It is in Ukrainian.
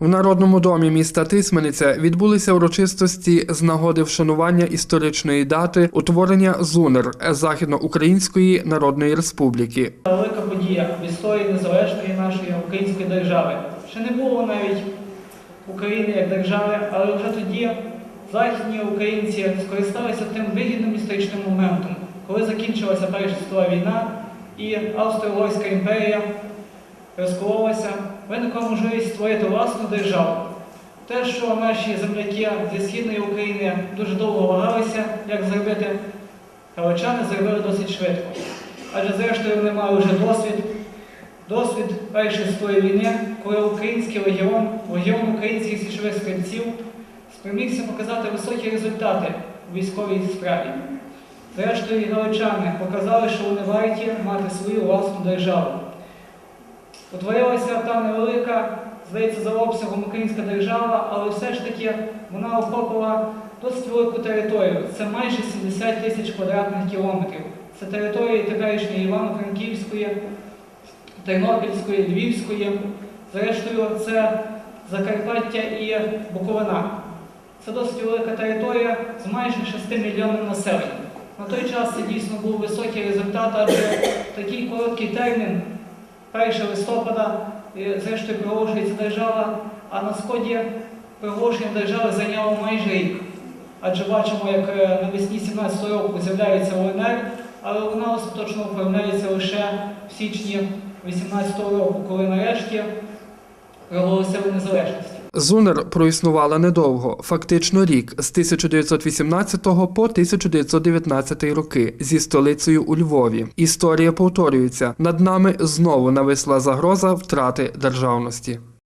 В Народному домі міста Тисмениця відбулися урочистості з нагоди вшанування історичної дати утворення ЗУНР Західноукраїнської Народної Республіки. Велика подія в історії незалежної нашої української держави. Ще не було навіть України як держави, але вже тоді західні українці скористалися тим вигідним історичним моментом, коли закінчилася Перша світова війна і Австро-Угорська імперія розкололася, виникла можливість створити власну державу. Те, що наші земляки зі східної України дуже довго вагалися, як зробити, галичани зробили досить швидко. Адже зрештою вони мали вже досвід, досвід Першої світової війни, коли український легіон, легіон українських січових стрільців спромігся показати високі результати у військовій справі. Зрештою, галичани показали, що вони варті мати свою власну державу. Утворилася та невелика, здається, за обсягом українська держава, але все ж таки вона охопила досить велику територію. Це майже 70 тисяч квадратних кілометрів. Це території теперішньої Івано-Франківської, Тернопільської, Львівської. Зрештою, це Закарпаття і Буковина. Це досить велика територія з майже 6 мільйонним населенням. На той час це дійсно був високий результат, адже такий короткий термін 1 листопада, зрештою, проголошується держава, а на сході проголошення держави зайняло майже рік. Адже бачимо, як е, навесні 17 року з'являється УНР, але вона остаточно оформляється лише в січні 18 року, коли нарешті проголосили незалежність. ЗУНР проіснувала недовго, фактично рік з 1918 по 1919 роки зі столицею у Львові. Історія повторюється. Над нами знову нависла загроза втрати державності.